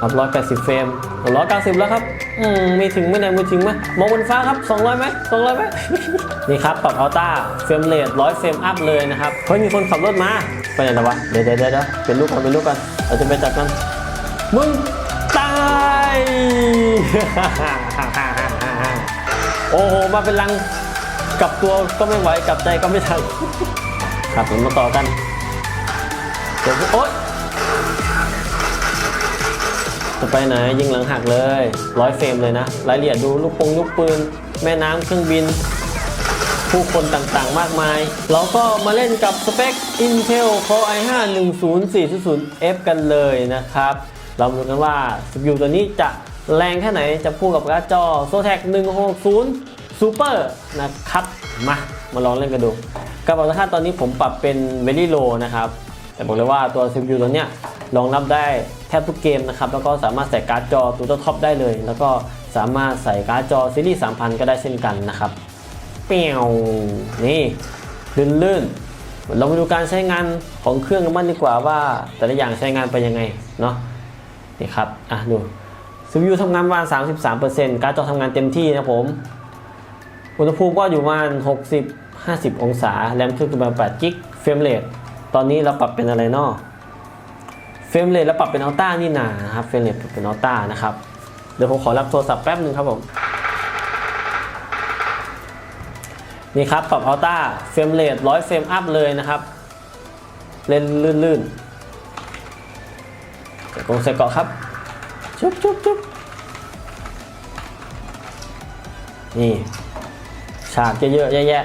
ครับร้อยแปดสิบเฟรมร้อยเก้าสิบแล้วครับ อืม มีถึงไหมเนี่ยมีถึงไหมมองบนฟ้าครับสองร้อยไหมสองร้อยไหมนี่ครับ ปรับอัลต้าเฟรมเรทร้อยเฟรมอัพเลยนะครับ เฮ้ย มีคนขับรถมา ไปไหนแล้ววะ เดี๋ยวเดี๋ยวเดี๋ยวเป็นลูกกันเป็นลูกกันเราจะไปจัดกัน มึงตาย โอ้โห มาเป็นลังกลับตัวก็ไม่ไหวกลับใจก็ไม่ทันครับเรามาต่อกันเดี๋ยวโอ๊ย จะไปไหนยิงหลังหักเลยร้อยเฟรมเลยนะ รายละเอียดดูลูกปงลูกปืน แม่น้ำเครื่องบิน ผู้คนต่างๆมากมาย เราก็มาเล่นกับสเปค Intel Core i5 10400F กันเลยนะครับ เรามาดูกันว่า CPU ตัวนี้จะแรงแค่ไหนจะคู่กับการ์ดจอ Zotac 160 Super นะครับ มา มาลองเล่นกันดูกระเป๋าค่าตอนนี้ผมปรับเป็น Very Low นะครับ แต่บอกเลยว่าตัว CPU ตัวเนี้ย รองรับได้แทบทุกเกมนะครับ แล้วก็สามารถใส่การ์ดจอตัวท็อปได้เลย แล้วก็สามารถใส่การ์ดจอซีรีส์ 3000 ก็ได้เช่นกันนะครับเปียวนี่ลื่นลื่นๆเรามาดูการใช้งานของเครื่องกันบ้างดีกว่าว่า แต่ละอย่างใช้งานไปยังไงเนาะนี่ครับอะดู CPU ทำงานประมาณ33%การ์ดจอทำงานเต็มที่นะผม อุณหภูมิก็อยู่ประมาณ60 50 องศา แรมเครื่องประมาณ8กิก เฟรมเรทตอนนี้เราปรับเป็นอะไรเนาะ เฟรมเรทเราปรับเป็นอัลต้านี่นานะครับเฟรมเรทเป็นอัลต้านะครับเดี๋ยวผมขอรับโทรศัพท์แป๊บหนึ่งครับผมนี่ครับปรับอัลต้าเฟรมเรทร้อยเฟรมอัพเลยนะครับ เล่นลื่นๆใส่กรงใส่เกาะครับจุ๊บจุ๊บจุ๊บนี่ฉากเยอะๆแยะ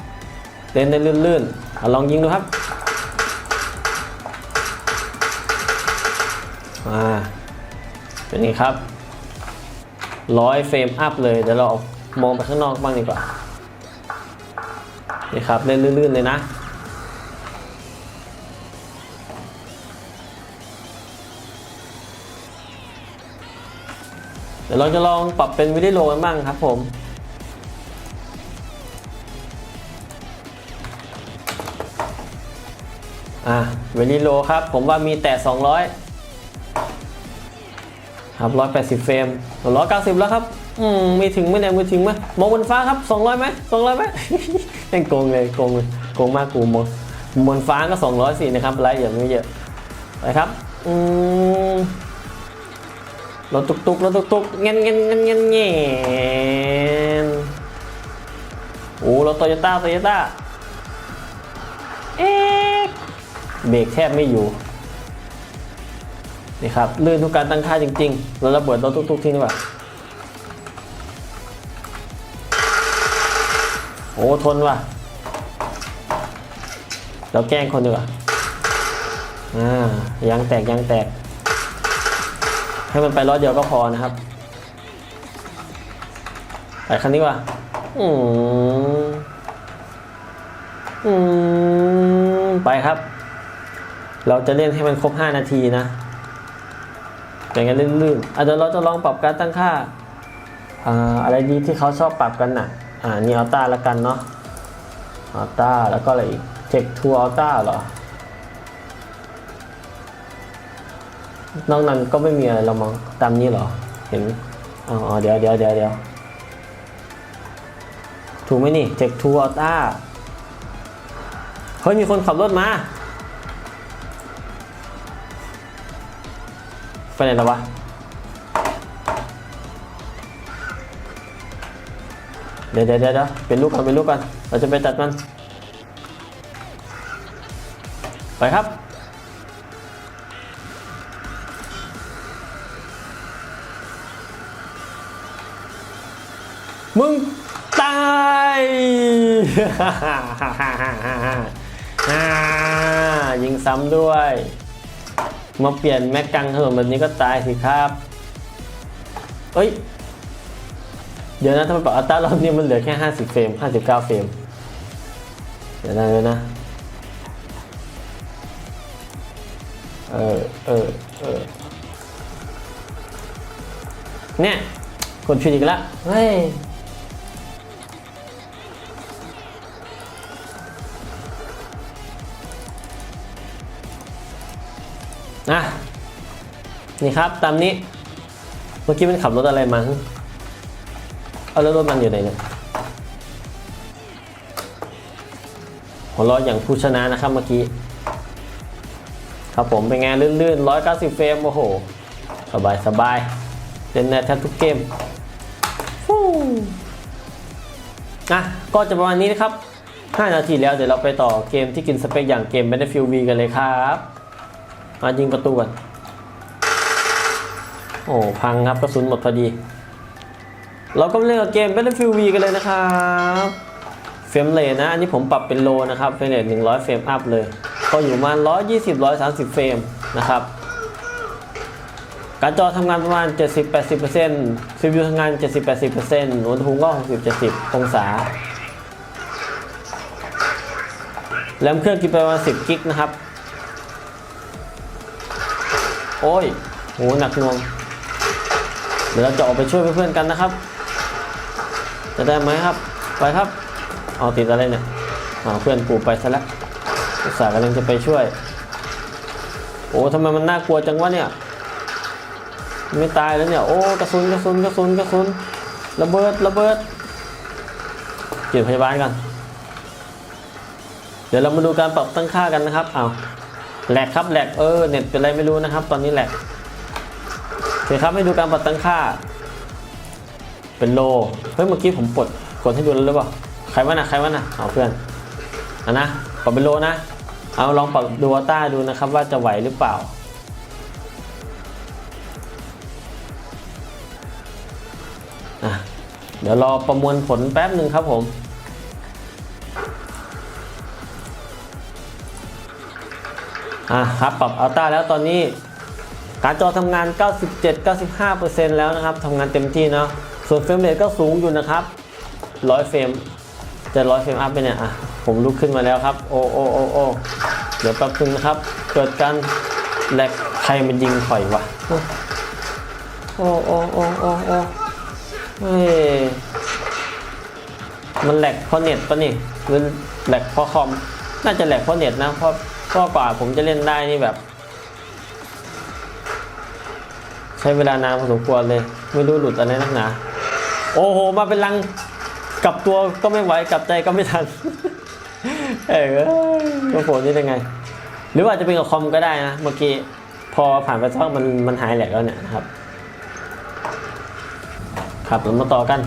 ๆเล่นได้ลื่นๆเอาลองยิงดูครับ มาเป็นไงครับร้อยเฟรมอัพเลยเดี๋ยวเราออกมองไปข้างนอกบ้างดีกว่านี่ครับเล่นลื่นๆเลยนะเดี๋ยวเราจะลองปรับเป็นวิดีโอกันบ้างครับผมอะวิดีโอครับ ผมว่ามีแต่ 200 ครับ180เฟรม190แล้วครับ อืมมีถึงไหมเนี่ยมีถึงไหมมองบนฟ้าครับ200ไหม200ไหมยังโกงเลยโกงเลยโกงมากกูมองบนฟ้าก็200สินะครับรายละเอียดไม่เยอะไปครับ อืมรถตุกตุกรถตุกตุกเงี้ยเงี้ยเงี้ยเงี้ยเงี้ยโอ้รถโตโยต้าโตโยต้าเอ๊ะเบรกแทบไม่อยู่ นี่ครับลื่นทุกการตั้งค่าจริงๆ แล้วระเบิดรถตุกตุกทิ้งดีกว่าโอ้ทนว่ะ เราแกล้งคนดีกว่าอ่ายางแตกยางแตก ให้มันไปล้อเดียวก็พอนะครับไปคันนี้ว่ะอืมอืมไปครับ เราจะเล่นให้มันครบ 5 นาทีนะ อย่างนั้นลื่นๆอาจจะเดี๋ยวเราจะลองปรับการตั้งค่าอ่าอะไรดีที่เขาชอบปรับกันน่ะอ่านี่อัลต้าละกันเนาะอัลต้าแล้วก็อะไรอีกเทคทูอัลต้าเหรอนอกนั้นก็ไม่มีอะไรเรามองตามนี้เหรอ เห็นอ๋อเดี๋ยวเดี๋ยวเดี๋ยวเดี๋ยวถูกไหมนี่เจ็กทูอัลต้าเฮ้ยมีคนขับรถมา ไปไหนแล้ววะ เดี๋ยวเดี๋ยวเดี๋ยวเป็นลูกกันเป็นลูกกันเราจะไปจัดมัน ไปครับ มึงตายอ่ายิงซ้ำด้วย มาเปลี่ยนแม็กกังถนนแบบนี้ก็ตายสิครับ เอ้ย เดี๋ยวนะถ้ามันปรับอัตรารอบนี้มันเหลือแค่ 50 เฟรม 59 เฟรม เดี๋ยวนะเดี๋ยวนะ เออเออเออเนี่ย กดผิดอีกแล้วเฮ้ย นะนี่ครับตามนี้เมื่อกี้มันขับรถอะไรมาเอาแล้วรถมันอยู่ไหนเนี่ยหัวเราะอย่างผู้ชนะนะครับเมื่อกี้ ครับผมเป็นไงลื่นๆ 190 เฟรมโอ้โห สบายสบายเล่นได้แทบทุกเกมฟูอะก็จะประมาณนี้นะครับ 5 นาทีแล้วเดี๋ยวเราไปต่อเกมที่กินสเปคอย่างเกม Battlefield V กันเลยครับ มายิงประตูกันโอ้พังครับกระสุนหมดพอดี เราก็เล่นกับเกม Battlefield V กันเลยนะครับเฟรมเรทนะ อันนี้ผมปรับเป็นโลนะครับเฟรมเรท100 เฟรมอัพเลย ก็อยู่ประมาณ 120 130 เฟรมนะครับการจอทำงานประมาณ 70-80% CPU ทำงาน 70-80%อุณหภูมิก็ 60-70 องศาแรมเครื่องกินไปประมาณ 10 กิกนะครับ โอ้ยโหหนักหน่วงเดี๋ยวเราจะออกไปช่วยเพื่อนๆกันนะครับ จะได้ไหมครับ ไปครับ เอาติดอะไรเนี่ยเอาเพื่อนกูไปซะแล้วอุส่ากำลังจะไปช่วย โอ้ทำไมมันน่ากลัวจังวะเนี่ย ไม่ตายแล้วเนี่ย โอ้กระสุนกระสุนกระสุนกระสุนระเบิดระเบิดเกี่ยวพยาบาลกัน เดี๋ยวเรามาดูการปรับตั้งค่ากันนะครับ เอา แหลกครับแหลกเออเน็ตเป็นไรไม่รู้นะครับ ตอนนี้แหลกโอเคครับให้ดูการปรับตั้งค่า เป็นโลเฮ้ยเมื่อกี้ผมปลดกดให้ดูแล้วหรือเปล่าใครวะนะใครวะนะเอาเพื่อนอะนะปรับเป็นโลนะเอาลองปรับดูอัต้าดูนะครับว่าจะไหวหรือเปล่าอะเดี๋ยวรอประมวลผลแป๊บหนึ่งครับผม อะครับปรับอัลต้าแล้วตอนนี้การจอทำงาน 97-95%แล้วนะครับทำงานเต็มที่เนาะส่วนเฟรมเรทก็สูงอยู่นะครับ 100 เฟรมจะ100 เฟรมอัพไปเนี่ยอะผมลุกขึ้นมาแล้วครับ โอ้โอ้โอ้โอ้เดี๋ยวแป๊บนึงนะครับ เกิดการแหลกใครมันยิงถอยวะโอ้โอ้โอ้โอ้โอ้เฮ้ยมันแหลกเพราะเน็ตปะนี่หรือแหลกเพราะคอม น่าจะแหลกเพราะเน็ตนะเพราะ เพราะกว่าผมจะเล่นได้นี่แบบ ใช้เวลานานพอสมควรเลย ไม่รู้หลุดอะไรนักหนา โอ้โห มาเป็นลังกลับตัวก็ไม่ไหวกลับใจก็ไม่ทัน เออโอ้โหนี่ยังไง หรือว่าจะเป็นกับคอมก็ได้นะ เมื่อกี้พอผ่านไปสักมันมันหายแหลกแล้วเนี่ยนะครับ ครับเรามาต่อกัน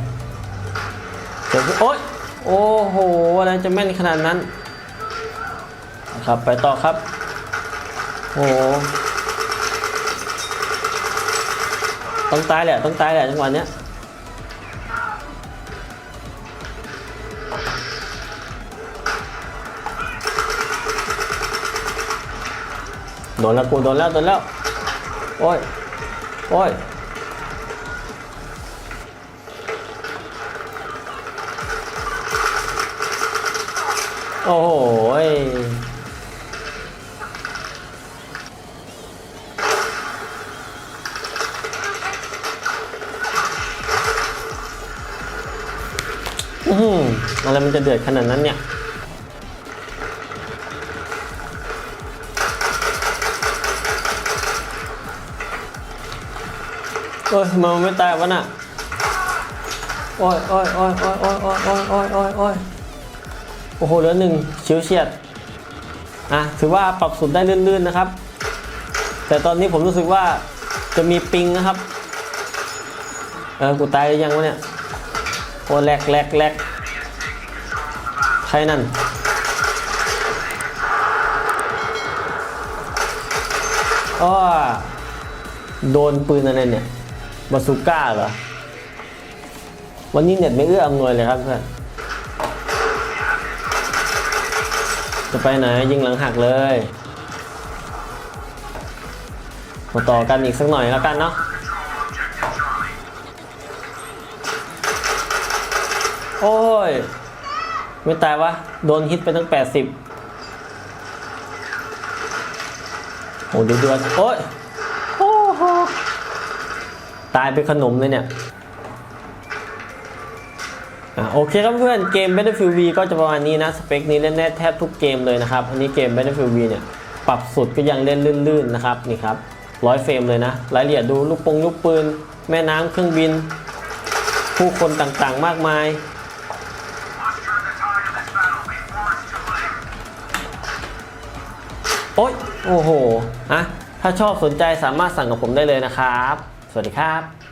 เดี๋ยวโอ๊ยโอ้โหอะไรจะแม่นขนาดนั้น ครับไปต่อครับ โอ้โหต้องตายแหละต้องตายแหละจังหวะเนี้ยโดนแล้วกูโดนแล้วโดนแล้ว โอ้ย โอ้ยโอ้โห มันจะเดือดขนาดนั้นเนี่ยเอ้ยมันไม่ตายวะน่ะโอ้ยโอ้ยโอ้ยโอ้ยโอ้ยโอ้ยโอ้ยโอ้ยโอ้ยโอ้ยโอ้โหเหลือหนึ่งเฉียวเฉียดอะถือว่าปรับสุดได้ลื่นๆนะครับ แต่ตอนนี้ผมรู้สึกว่าจะมีปิงนะครับ เออกูตายหรือยังวะเนี่ยโอ้แหลกแหลกแหลก ครนั่นอ้อโดนปืนอะไรเนี่ยบาซูก้าเหรอ วันนี้เน็ตไม่เอื้ออำนวยเลยครับเพื่อนจะไปไหนยิงหลังหักเลยมาต่อกันอีกสักหน่อยแล้วกันเนาะโอ้ย ไม่ตายวะ โดนฮิตไปตั้ง 80 โอ้ดูเดือดโอ้ยโอ้โหตายเป็นขนมเลยเนี่ยอะโอเคครับเพื่อนเกม Battlefield V ก็จะประมาณนี้นะ สเปคนี้เล่นได้แทบทุกเกมเลยนะครับ อันนี้เกม Battlefield V เนี่ย ปรับสุดก็ยังเล่นลื่นๆนะครับ นี่ครับร้อยเฟรมเลยนะ รายละเอียดดูลูกปงลูกปืน แม่น้ำเครื่องบิน ผู้คนต่างๆมากมาย โอ๊ยโอ้โหอะถ้าชอบสนใจสามารถสั่งกับผมได้เลยนะครับ สวัสดีครับ